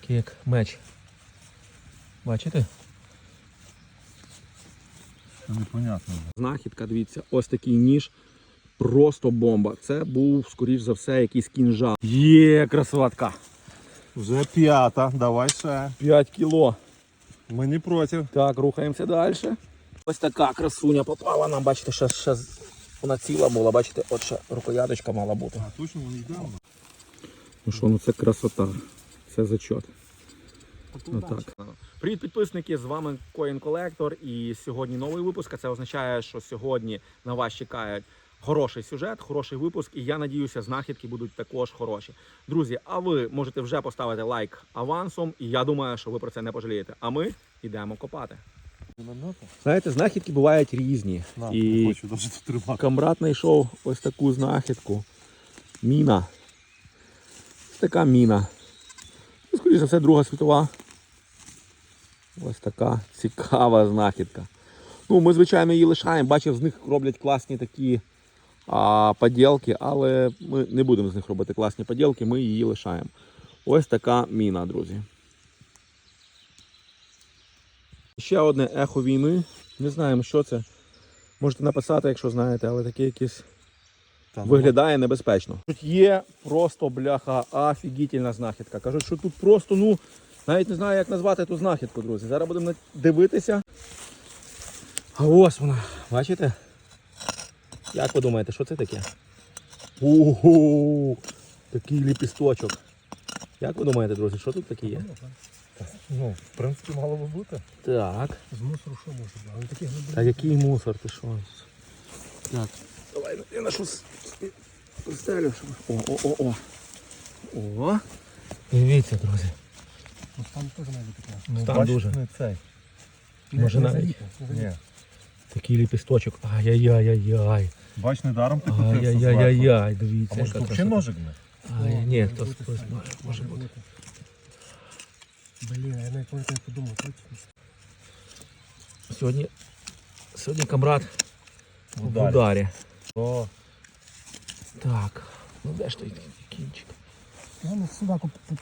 Такий як меч. Бачите? Це непонятно. Знахідка, дивіться, ось такий ніж. Просто бомба. Це був, скоріш за все, якийсь кінжал. Є, красотка. Вже п'ята, давай ще. 5 кіло. Ми не проти. Так, рухаємося далі. Ось така красуня попала нам, бачите, ще, ще вона ціла була, бачите, от ще рукояточка мала бути. А точно вони йдемо? Ну що, ну це красота. Це зачот. Отак. Привіт, підписники! З вами Coin Collector і сьогодні новий випуск. А Це означає, що сьогодні на вас чекає хороший сюжет, хороший випуск, і я надіюся, знахідки будуть також хороші. Друзі, а ви можете вже поставити лайк авансом, і я думаю, що ви про це не пожалієте. А ми йдемо копати. Знаєте, знахідки бувають різні. На, і хочу навіть тут тримати. Камрад знайшов ось таку знахідку. Міна. Ось така міна. Ну, скоріше за все, Друга світова. Ось така цікава знахідка. Ну, ми, звичайно, її лишаємо. Бачив, з них роблять класні такі а, поділки, але ми не будемо з них робити класні поділки, ми її лишаємо. Ось така міна, друзі. Ще одне ехо війни. Не знаємо, що це. Можете написати, якщо знаєте, але таке якесь виглядає небезпечно. Тут є просто бляха офігітельна знахідка. Кажуть, що тут просто, ну, навіть не знаю, як назвати ту знахідку, друзі. Зараз будемо дивитися. А ось вона, бачите? Як ви думаєте, що це таке? Ого! Такий ліпісточок. Як ви думаєте, друзі, що тут таке є? Ну, в принципі, мало би бути. Так. З мусору що може бути? А який мусор, ти що? Так. Давай я на щось поставлю, щоб. О, о, о, о. О. Дивіться, друзі. Ну, там теж має бути класно. Ну, Там бачиш, дуже. Не цей. Може, не навіть- заліпне, не заліпне. Ні. Такий ліпісточок. Ай-яй-яй-яй-яй. Бач, недаром ти купив все зверху. Ай-яй-яй-яй, дивіться. А може яка тут ще красота. ножик не? Ай, ні, то Бути спис- саме. може, може бути. Блін, я навіть коли не подумав, точно. Сьогодні, сьогодні камрад в ударі. О, Так, ну де ж той кінчик? Главное, сюди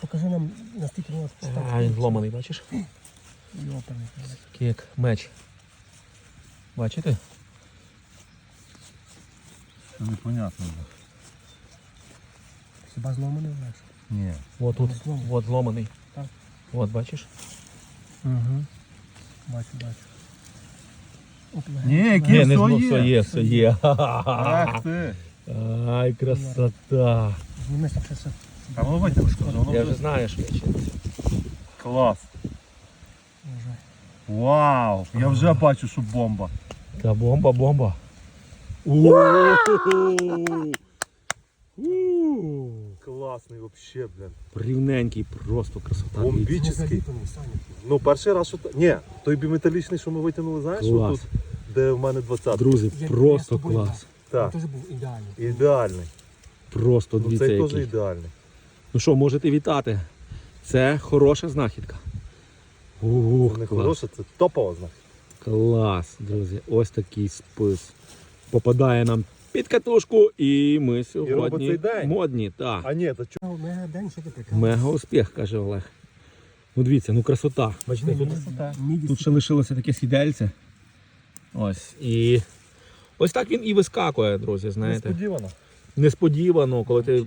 покажи нам, наскільки у нас А, він зломаний, бачиш? Йопаний. Такий як меч. Бачите? це непонятно. Хіба зломаний знаєш? Ні. От тут, Зломаний. от зломаний. Так. От, бачиш? Угу. Бачу, бачу. Оп, Ні, легенько, які- Ні, все не зло, є. все є, все є. Ах ти. Ай, красота. Зніми там ще все. А воно витягнути вже, воно Я вже- вже знаю, що я чиниться. Клас. Вважай. Вау. Я вже бачу, що бомба. Та бомба, бомба. Класний взагалі, блін. Рівненький, просто красота. Бомбі- дивіться. Не Біческий. заліпаний, Саня. Ну, перший раз, що... Ні, той біметалічний, що ми витягнули, знаєш, Клас. тут, де в мене 20 Друзі, Я- я просто тобою клас. Так, Він теж був ідеальний. ідеальний. Просто Ну, дивіться цей теж який. ідеальний. Ну що, можете вітати. Це хороша знахідка. Ух, Це не клас. хороше, це топова знак. Клас, друзі. Ось такий спис. Попадає нам під катушку, і ми сьогодні цей день. модні. Так. А ні, це чу... Ну, Мега день, що ти приказ? Мега успіх, каже Олег. Ну дивіться, ну красота. Бачите, тут, тут ще лишилося таке сідельце. Ось. І ось так він і вискакує, друзі, знаєте. несподівано. Несподівано, коли ти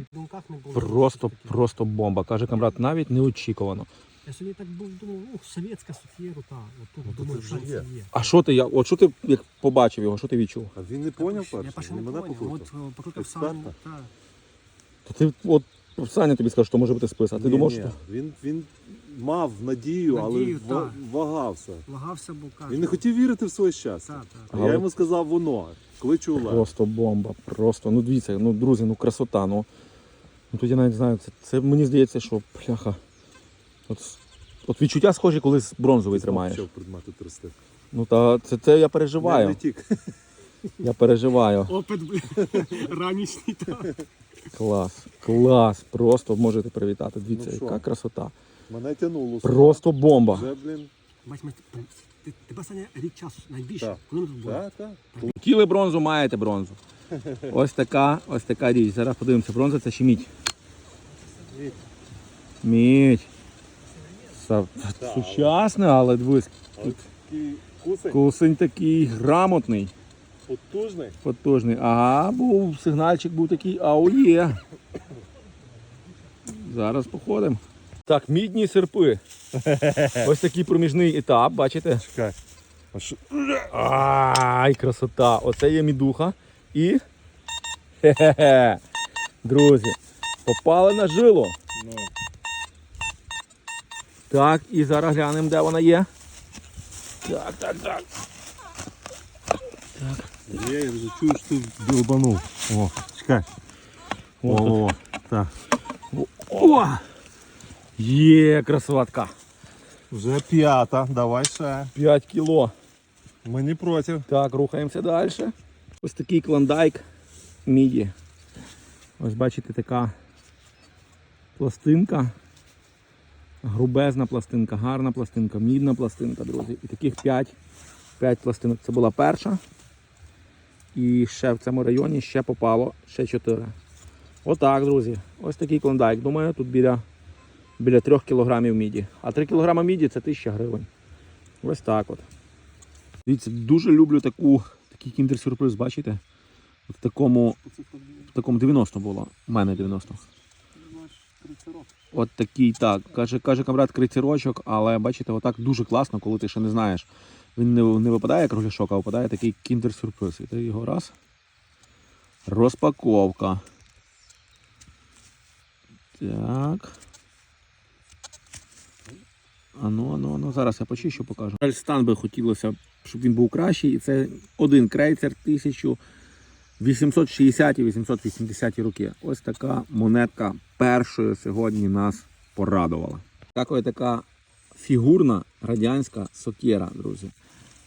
просто, просто бомба. Каже камрад, навіть неочікувано. Я сьогодні так був, думав, ух, совєтська сутєру, та, отут, Ну, думаю, це вже шанси є. є. А що ти, як- от що ти як побачив його, що ти відчув? А він не поняв Я перше, перше не мене поняв, от покрутив Експерта? сам, та. То ти от Саня тобі сказав, що може бути спис, а ти Ні, думав, ні, що. Він, він мав надію, Надію, але ва- так. вагався. Вагався, бо каже. Він не хотів вірити в своє щастя. Та, та. А Але- я йому сказав воно. Кличу Олег. Просто бомба, просто. Ну дивіться, ну друзі, ну красота. Ну, ну тут я навіть знаю, це, це мені здається, що пляха. От, от відчуття схожі, коли з бронзовий тримаєш. Почав предмети трясти. Ну та це, це я Не, не переживаю. тік. Я переживаю. Опит, ранішній, та. Клас, клас. Просто можете привітати. Дивіться, Ну що? яка красота. Мене тянуло. Просто бомба. Вже, блін. Бач, ми, ти, тебе, Саня, рік часу найбільше. Так. Коли ми тут були? Так, так. Хотіли бронзу, маєте бронзу. Ось така, ось така річ. Зараз подивимося, бронза це ще мідь. Мідь. Са- Сучасне, але дивись, кусень, кусень такий грамотний, потужний. потужний. Ага, був сигнальчик був такий, ау є. Зараз походимо. Так, мідні серпи. Ось такий проміжний етап, бачите? Чекай. Ай, красота! Оце є мідуха. І. Хе-хе-хе. Друзі, попали на жилу. Так, і зараз глянемо, де вона є. Так, так, так. Так. я вже чую, що ти долбанув. О, чекай. О, о, о. Так. О! Є, красотка. Вже п'ята, давай ще. 5 кіло. Ми не проти. Так, рухаємося далі. Ось такий клондайк міді. Ось бачите, така пластинка. Грубезна пластинка, гарна пластинка, мідна пластинка, друзі. І таких 5, 5 пластинок. Це була перша. І ще в цьому районі ще попало ще 4. Отак, друзі. Ось такий клондайк. Думаю, тут біля, біля 3 кілограмів міді. А 3 кілограма міді це 1000 гривень. Ось так от. Дивіться, дуже люблю таку, такий кіндер-сюрприз, бачите? В такому, в такому 90 було. У мене 90. От такий, так. Каже, каже камрад крицірочок, але бачите, отак дуже класно, коли ти ще не знаєш. Він не, не випадає кругляшок, а випадає такий кіндер-сюрприз. І ти його раз. Розпаковка. Так. Ану, ану, ану, зараз я почищу, покажу. Стан би хотілося, щоб він був кращий. І це один крейцер 1860 880 роки. Ось така монетка першою сьогодні нас порадувала. Така така фігурна радянська сокира, друзі.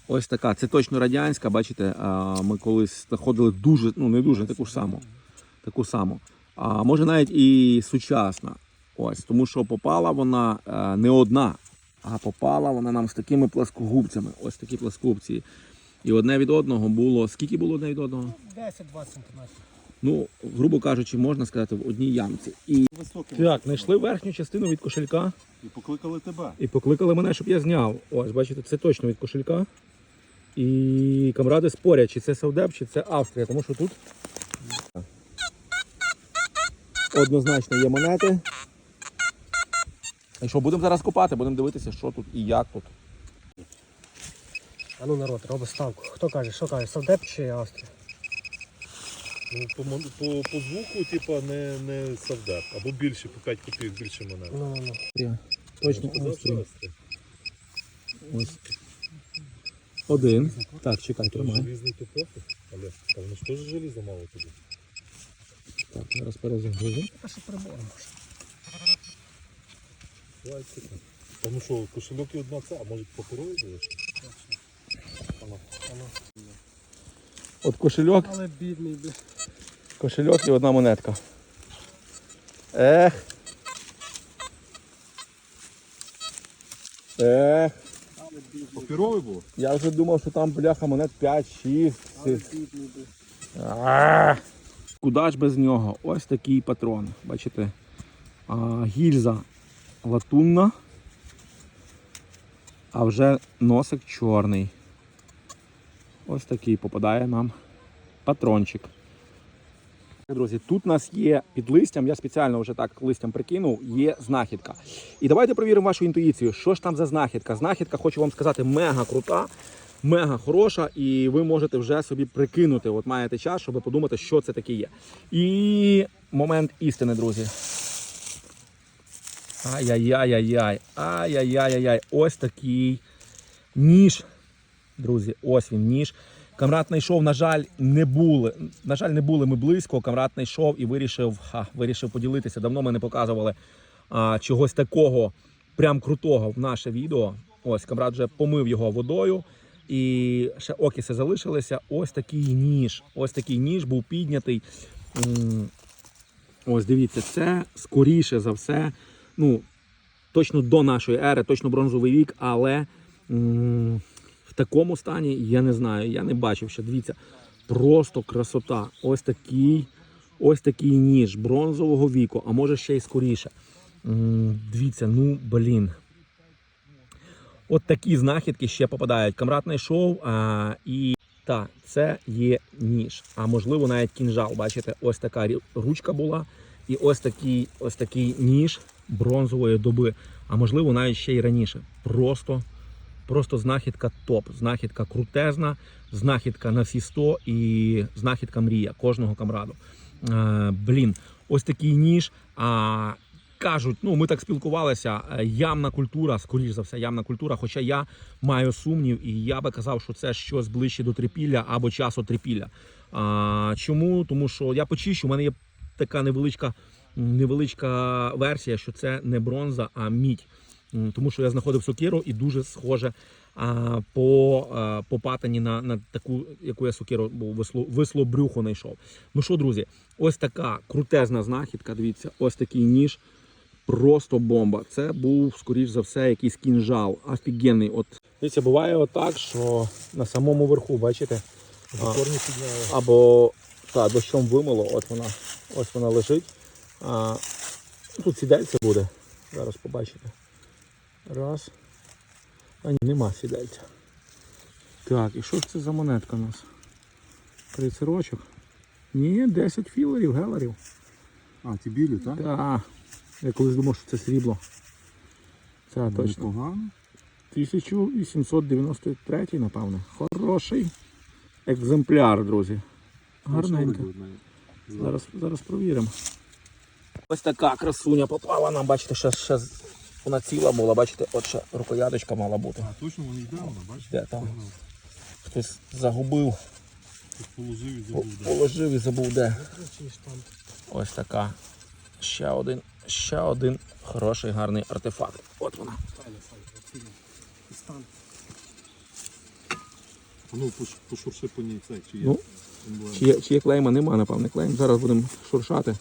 Ось така. Це точно радянська. Бачите, ми колись знаходили дуже, ну не дуже, таку ж саму. Таку саму. А може навіть і сучасна. Ось, тому що попала вона е, не одна, а попала вона нам з такими пласкогубцями. Ось такі пласкогубці. І одне від одного було. Скільки було одне від одного? 10-20 сантиметрів. Ну, грубо кажучи, можна сказати, в одній ямці. І Високий. так, знайшли верхню частину від кошелька І покликали тебе. і покликали мене, щоб я зняв. Ось, бачите, це точно від кошелька. І камради спорять, чи це Савдеп, чи це Австрія, тому що тут однозначно є монети. І що, будемо зараз копати, будемо дивитися, що тут і як тут. А ну народ, робить ставку. Хто каже, що каже, Савдеп чи Австрія? Ну, по, мон- по, по звуку, типа, не, не совдеп. Або більше, по 5 копійок більше мене. Ну, ну, ну. Точно. Австрія. Ось. Один. Так, чекай, То тримай. Желізний то пофіг. Але та воно ж теж желізо мало тобі. Так, зараз перезагрузимо. Та що прибором. Пластика. Та ну що, кошельок і одна це, а може паперовий було? От кошельок, Але бідний, бля. кошельок і одна монетка. Ех. Ех. Але бідний. Паперовий було? Я вже думав, що там бляха монет 5-6. Але бідний, бля. Куда ж без нього? Ось такий патрон. Бачите? А, гільза латунна, а вже носик чорний. Ось такий попадає нам патрончик. Друзі, тут у нас є під листям, я спеціально вже так листям прикинув, є знахідка. І давайте перевіримо вашу інтуїцію. Що ж там за знахідка? Знахідка, хочу вам сказати, мега крута, мега хороша, і ви можете вже собі прикинути. От маєте час, щоб подумати, що це таке є. І момент істини, друзі. Ай-яй-яй-яй-яй. Ай-яй-яй-яй-яй. Ось такий ніж. Друзі, ось він ніж. Камрад знайшов, на жаль, не були. На жаль, не були ми близько. Камрад знайшов і вирішив, ха, вирішив поділитися. Давно ми не показували а, чогось такого прям крутого в наше відео. Ось камрад вже помив його водою. І ще окіси залишилися. Ось такий ніж. Ось такий ніж був піднятий. Ось дивіться, це скоріше за все. Ну, точно до нашої ери, точно бронзовий вік, але такому стані я не знаю, я не бачив ще. Дивіться, просто красота. Ось такий, ось такий ніж бронзового віку, а може ще й скоріше. Дивіться, ну блін. От такі знахідки ще попадають. Камрад знайшов, а, і та, це є ніж. А можливо навіть кінжал. Бачите, ось така ручка була, і ось такий, ось такий ніж бронзової доби. А можливо, навіть ще й раніше. Просто, просто знахідка топ. Знахідка крутезна, знахідка на всі 100 і знахідка мрія кожного камраду. Е, блін, ось такий ніж. А, кажуть, ну ми так спілкувалися. е, Ямна культура, скоріш за все, ямна культура. Хоча я маю сумнів, і я би казав, що це щось ближче до трипілля або часу трипілля. А, чому? Тому що я почищу, у мене є така невеличка, невеличка версія, що це не бронза, а мідь. Тому що я знаходив сокиру і дуже схоже а, по, а, по патині на, на таку, яку я сокиру висло, висло брюхо знайшов. Ну що, друзі, ось така крутезна знахідка. Дивіться, ось такий ніж. Просто бомба. Це був, скоріш за все, якийсь кінжал. Офігенний. От. Дивіться, буває отак, що на самому верху, бачите. Корні підняли. або та, дощом вимило, от вона, ось вона лежить. А, тут сідельце буде. Зараз побачите. Раз. А ні, нема сідельця. Так, і що ж це за монетка у нас? Крейцерочок. Ні, 10 філерів, гелерів. А, ті білі, так? Так. Я колись думав, що це срібло. Це точно. Непогано. 1893, напевне. Хороший екземпляр, друзі. Гарненько. Зараз, зараз провіримо. Ось така красуня попала нам, бачите, ще, вона ціла була, бачите, от ще рукояточка мала бути. А точно вони йде, вона, бачиш? Де там? Хтось загубив, положив і забув. де. положив і забув де. Ось така. Ще один, ще один хороший, гарний артефакт. От вона. Ну, пошурши по ній цей, чи є. Ну. Чи є, чи є клейма? Нема, напевне, клейм. Зараз будемо шуршати.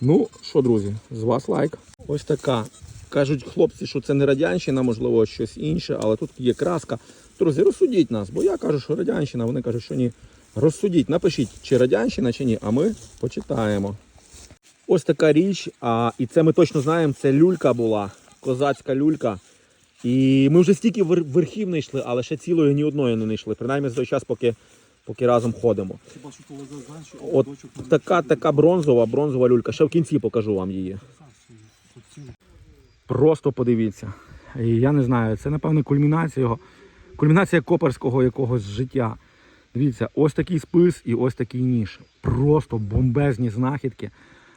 Ну, що, друзі, з вас лайк. Ось така. Кажуть хлопці, що це не радянщина, можливо, щось інше, але тут є краска. Друзі, розсудіть нас, бо я кажу, що радянщина, вони кажуть, що ні. Розсудіть, напишіть, чи радянщина, чи ні, а ми почитаємо. Ось така річ, а, і це ми точно знаємо, це люлька була, козацька люлька. І ми вже стільки верхів не йшли, але ще цілої ні одної не знайшли. Принаймні за той час, поки, поки разом ходимо. Хіба що От така, така бронзова, бронзова люлька. Ще в кінці покажу вам її. Просто подивіться. І я не знаю, це напевно кульмінація його, кульмінація коперського якогось життя. Дивіться, ось такий спис і ось такий ніж. Просто бомбезні знахідки.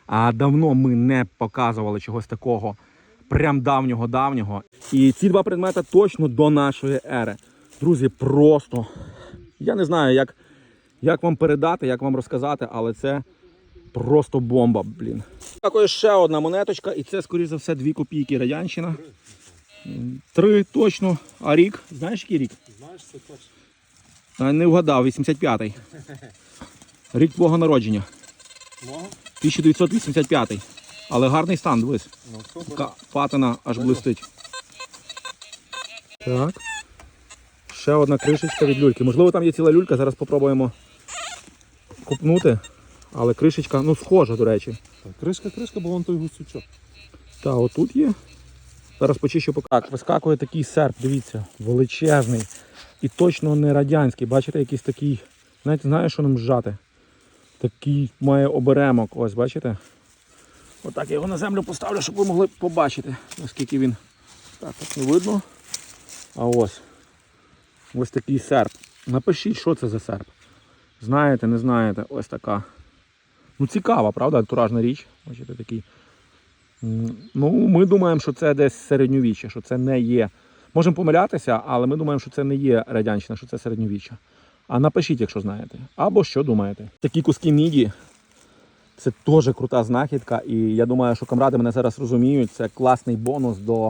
А давно ми не показували чогось такого прям давнього-давнього. І ці два предмети точно до нашої ери. Друзі, просто я не знаю, як, як вам передати, як вам розказати, але це просто бомба, блін. Також ще одна монеточка, і це, скоріш за все, дві копійки радянщина. Три точно. А рік? Знаєш, який рік? Знаєш, це. А, Не вгадав, 85-й. Рік твого народження. Мого? 1985. Але гарний стан, дивись. Ну, патина аж блистить. Так. Ще одна кришечка від люльки. Можливо, там є ціла люлька, зараз спробуємо купнути. Але кришечка, ну, схожа, до речі. Так, кришка, кришка, бо вон той гусючок. Та, отут є. Зараз почищу поки. Так, вискакує такий серп, дивіться, величезний. І точно не радянський. Бачите, якийсь такий. Навіть знаю, що ним зжати. Такий має оберемок. Ось, бачите? Отак я його на землю поставлю, щоб ви могли побачити, наскільки він. Так, так не видно. А ось. Ось такий серп. Напишіть, що це за серп. Знаєте, не знаєте, ось така. Ну, цікава, правда, антуражна річ. Бачите, такий. Ну, ми думаємо, що це десь середньовіччя, що це не є. Можемо помилятися, але ми думаємо, що це не є радянщина, що це середньовіччя. А напишіть, якщо знаєте. Або що думаєте. Такі куски міді. Це теж крута знахідка, і я думаю, що камради мене зараз розуміють. Це класний бонус до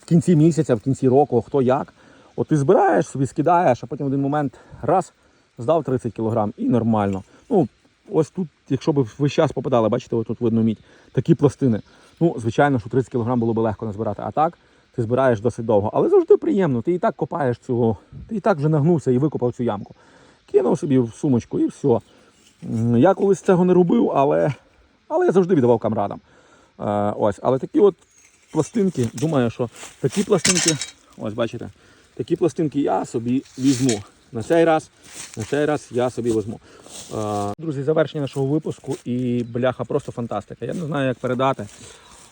в кінці місяця, в кінці року, хто як. От ти збираєш собі, скидаєш, а потім в один момент раз здав 30 кг і нормально. Ну, ось тут, якщо б весь час попадали, бачите, ось тут видно мідь, такі пластини. Ну, звичайно, що 30 кг було б легко назбирати. А так ти збираєш досить довго. Але завжди приємно. Ти і так копаєш цю, ти і так вже нагнувся і викопав цю ямку. Кинув собі в сумочку і все. Я колись цього не робив, але, але я завжди віддавав камрадам. Е, ось, але такі от пластинки, думаю, що такі пластинки, ось бачите, такі пластинки я собі візьму. На цей раз, на цей раз я собі візьму. Е, друзі, завершення нашого випуску і бляха, просто фантастика. Я не знаю, як передати.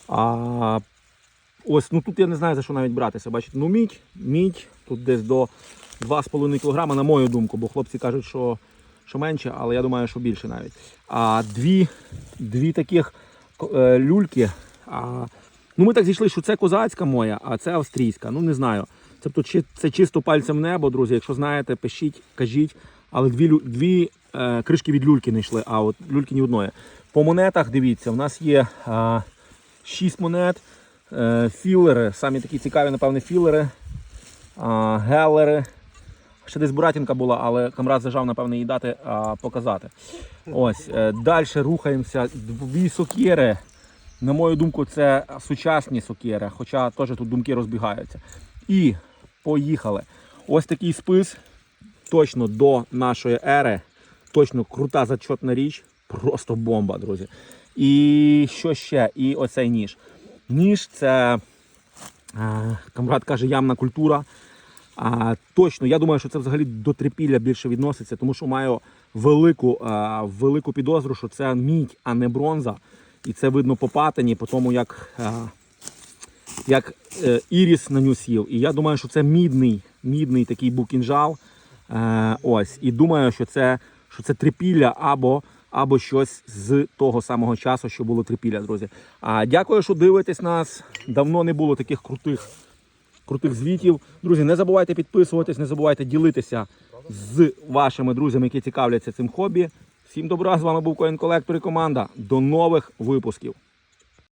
А, ось, ну тут я не знаю за що навіть братися. Бачите, ну мідь, мідь, тут десь до 2,5 кг, на мою думку, бо хлопці кажуть, що, що менше, але я думаю, що більше навіть. А дві, дві таких е, люльки. А, ну ми так зійшли, що це козацька моя, а це австрійська. Ну не знаю. Тобто це чисто пальцем в небо, друзі. Якщо знаєте, пишіть, кажіть. Але дві, дві е, кришки від люльки не йшли, а от люльки ні одної. По монетах, дивіться, у нас є а, 6 монет, е, філери, самі такі цікаві, напевне, філери, а, гелери. Ще десь Буратінка була, але камрад зажав, напевне, її дати а, показати. Ось, е, далі рухаємося. Дві сокири. На мою думку, це сучасні сокири, хоча теж тут думки розбігаються. І поїхали. Ось такий спис, точно до нашої ери. Точно крута зачетна річ. Просто бомба, друзі. І що ще? І оцей ніж. Ніж це, камрад каже, ямна культура. А, точно, я думаю, що це взагалі до трипілля більше відноситься, тому що маю велику, а, велику підозру, що це мідь, а не бронза. І це видно по патині, по тому, як, як е, іріс на ню сів. І я думаю, що це мідний, мідний такий був кінжал. Е, ось. І думаю, що це, що це трипілля або, або щось з того самого часу, що було трипілля, друзі. А, дякую, що дивитесь нас. Давно не було таких крутих крутих звітів. Друзі, не забувайте підписуватись, не забувайте ділитися з вашими друзями, які цікавляться цим хобі. Всім добра, з вами був Коін Колектор і команда. До нових випусків.